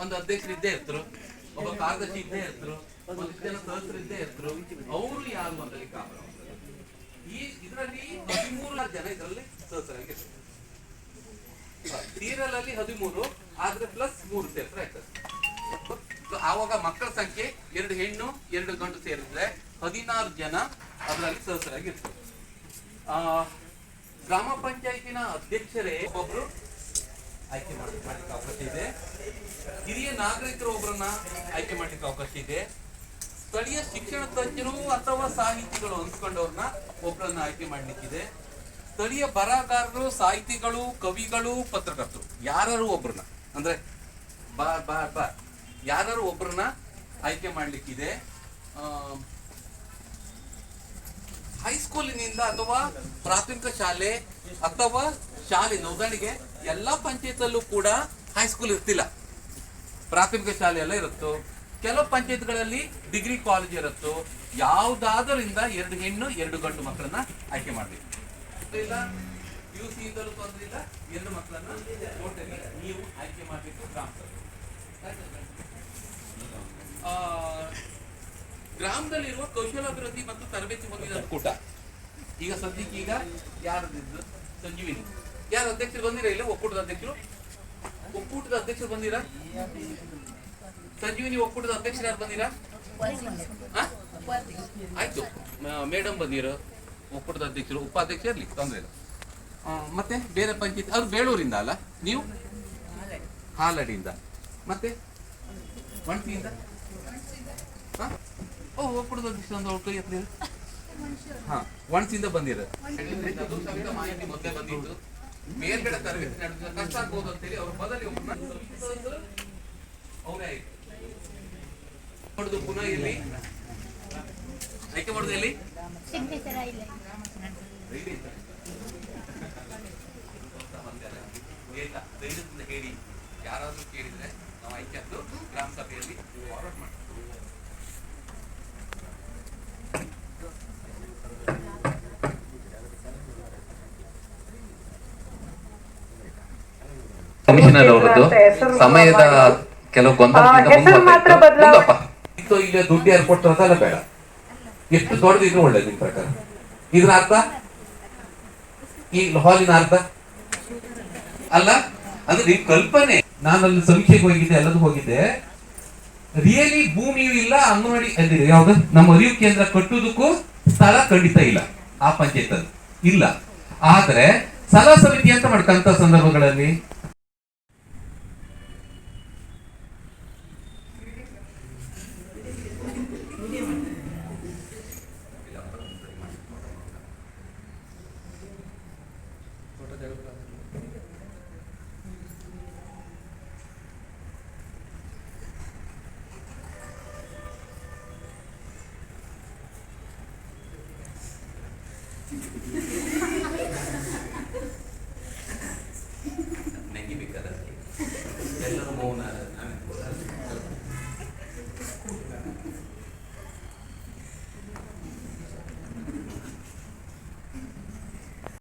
ಒಂದು ಅಧ್ಯಕ್ಷರು ಇದ್ದೇ ಇರ್ತರು ಒಬ್ಬ ಕಾರ್ಯದರ್ಶಿ ಇದ್ದೇ ಇರ್ತರು ಒಂದು ಜನ ಸದಸ್ಯರು ಇದ್ದೇ ಇರ್ತರು ಅವರು ಯಾರು ಅಂತಲ್ಲಿ ಕಾರಣ ಈ ಇದರಲ್ಲಿ ಹದಿಮೂರು ಜನ ಇದರಲ್ಲಿ ಸದಸ್ಯರಾಗಿರ್ತಾರೆ ಸೀರಿಯಲ್ ಅಲ್ಲಿ ಹದಿಮೂರು ಆದ್ರೆ ಪ್ಲಸ್ ಮೂರು ಸೇರ್ತಾರೆ ಆಯ್ತದೆ So, ಆವಾಗ ಮಕ್ಕಳ ಸಂಖ್ಯೆ ಎರಡು ಹೆಣ್ಣು ಎರಡು ಗಂಡು ಸೇರಿದ್ರೆ ಹದಿನಾರು ಜನ ಅದರಲ್ಲಿ ಸದಸ್ಯರಾಗಿರ್ತಾರೆ ಆ, ಗ್ರಾಮ ಪಂಚಾಯತಿನ ಅಧ್ಯಕ್ಷರೇ ಒಬ್ರು ಆಯ್ಕೆ ಮಾಡಲಿಕ್ಕೆ ಅವಕಾಶ ಇದೆ. ಹಿರಿಯ ನಾಗರಿಕರು ಒಬ್ಬರನ್ನ ಆಯ್ಕೆ ಮಾಡಲಿಕ್ಕೆ ಅವಕಾಶ ಇದೆ. ಸ್ಥಳೀಯ ಶಿಕ್ಷಣ ತಜ್ಞರು ಅಥವಾ ಸಾಹಿತಿಗಳು ಅನ್ಸ್ಕೊಂಡವ್ರನ್ನ ಒಬ್ಬರನ್ನ ಆಯ್ಕೆ ಮಾಡ್ಲಿಕ್ಕಿದೆ. ಸ್ಥಳೀಯ ಬರಹಗಾರರು, ಸಾಹಿತಿಗಳು, ಕವಿಗಳು, ಪತ್ರಕರ್ತರು, ಯಾರು ಒಬ್ಬರನ್ನ ಅಂದ್ರೆ ಬಾ ಬಾ ಬಾ. ಯಾರು ಒಬ್ಬರನ್ನ ಆಯ್ಕೆ ಮಾಡ್ಲಿಕ್ಕಿದೆ? ಹೈಸ್ಕೂಲಿನಿಂದ ಅಥವಾ ಪ್ರಾಥಮಿಕ ಶಾಲೆ ಅಥವಾ ಶಾಲೆ ಉದಾಹರಣೆಗೆ ಎಲ್ಲಾ ಪಂಚಾಯತಲ್ಲೂ ಕೂಡ ಹೈಸ್ಕೂಲ್ ಇರ್ತಿಲ್ಲ. ಪ್ರಾಥಮಿಕ ಶಾಲೆ ಎಲ್ಲ ಇರುತ್ತೋ. ಕೆಲವು ಪಂಚಾಯತ್ಗಳಲ್ಲಿ ಡಿಗ್ರಿ ಕಾಲೇಜ್ ಇರುತ್ತೋ. ಯಾವ್ದಾದರಿಂದ ಎರಡು ಹೆಣ್ಣು ಎರಡು ಗಂಡು ಮಕ್ಕಳನ್ನ ಆಯ್ಕೆ ಮಾಡಬೇಕು. ಇಲ್ಲ ಯು ಸಿ ಇಂದಲೂ ತೊಂದ್ರೆ ಇಲ್ಲ ಎರಡು ಮಕ್ಕಳನ್ನ ಟೋಟಲಿ ನೀವು ಆಯ್ಕೆ ಮಾಡಬೇಕು ಗ್ರಾಮ ಗ್ರಾಮದಲ್ಲಿರುವ ಕೌಶಲಾಭಿವೃದ್ಧಿ ಮತ್ತು ತರಬೇತಿ ಹೊಂದಿದ ಕೂಟ ಈಗ ಸದ್ಯಕ್ಕೆ ಈಗ ಯಾರದಿದ್ದು ಸಂಜೀವಿನಿ. ಯಾರು ಅಧ್ಯಕ್ಷರು ಬಂದಿರ ಇಲ್ಲ? ಒಕ್ಕೂಟದ ಅಧ್ಯಕ್ಷರು? ಒಕ್ಕೂಟದ ಅಧ್ಯಕ್ಷರು ಬಂದಿರ? ಸಂಜೀವಿನಿ ಒಕ್ಕೂಟದ ಅಧ್ಯಕ್ಷರು ಯಾರು ಬಂದಿರಾ? ಆಯ್ತು. ಮೇಡಮ್ ಬಂದಿರೋ ಒಕ್ಕೂಟದ ಅಧ್ಯಕ್ಷರು ಉಪಾಧ್ಯಕ್ಷ ಇರ್ಲಿ ತೊಂದರೆ ಇಲ್ಲ. ಮತ್ತೆ ಬೇರೆ ಪಂಚಾಯತ್ ಅವ್ರು ಬೇಳೂರಿಂದ ಅಲ್ಲ? ನೀವು? ಹಾಲಡಿಯಿಂದ. ಮತ್ತೆ? ಮಣಸಿಯಿಂದ ಹಾ? ಓ ಒಕ್ಕೂಟದ ಅಧ್ಯಕ್ಷರು ಅಂದ್ರೆ ಅವ್ರ ಕೈ ಹಾ ಒಣಸಿಂದ ಬಂದಿರ ಮಾಹಿತಿ ಮೊದಲೇ ಬಂದಿತ್ತು. ಮೇಲ್ಗಡೆ ತರಬೇತಿ ನಡೆದ ಕಷ್ಟ ಆಗ್ಬೋದು ಅಂತೇಳಿ ಅವ್ರ ಬದಲಿ ಅವರೇ ಆಯ್ತು. ಪುನಃ ಇಲ್ಲಿ. ಆಯ್ಕೆ ಮಾಡುದು ಇಲ್ಲಿ. ಧೈರ್ಯದಿಂದ ಹೇಳಿ. ಯಾರಾದ್ರೂ ಕೇಳಿದ್ರೆ ನಾವು ಆಯ್ಕೆ ಆದ್ದು ಗ್ರಾಮ ಸಭೆಯಲ್ಲಿ ಫಾರ್ವರ್ಡ್ ಮಾಡ್ತೀವಿ ಕಮಿಷನರ್ ಅವರದ್ದು ಸಮಯದ ಕೆಲವು ಗೊಂದಲದಿಂದ ಇಲ್ಲಿ ದುಡ್ಡು ಯಾರು ಕೊಟ್ಟರು ಅದೆಲ್ಲ ಬೇಡ. ಎಷ್ಟು ದೊಡ್ಡದಿದ್ರು ಒಳ್ಳೇದು ನಿಮ್ ಪ್ರಕಾರ. ಇದ್ರ ಅರ್ಥ? ಈ ಹಾಲಿನ ಅರ್ಥ? ಅಲ್ಲ ಅಂದ್ರೆ ನಿಮ್ ಕಲ್ಪನೆ. ನಾನು ಅಲ್ಲಿ ಸಮೀಕ್ಷೆಗೆ ಹೋಗಿದ್ದೆ ಎಲ್ಲದೂ ಹೋಗಿದ್ದೆ. ರಿಯಲಿ ಭೂಮಿಯೂ ಇಲ್ಲ ಅಂಗನವಾಡಿ ಅಲ್ಲಿ ಯಾವ್ದು? ನಮ್ಮ ಅರಿವು ಕೇಂದ್ರ ಕಟ್ಟುವುದಕ್ಕೂ ಸ್ಥಳ ಖಂಡಿತ ಇಲ್ಲ. ಆ ಪಂಚಾಯತ್ ಇಲ್ಲ. ಆದ್ರೆ ಸಲಹಾ ಸಮಿತಿ ಅಂತ ಮಾಡ್ಕಂತ ಸಂದರ್ಭಗಳಲ್ಲಿ. ನೆಗಿಬೇಕಾದ್ರೆ ಎಲ್ಲರೂ ಮೌನ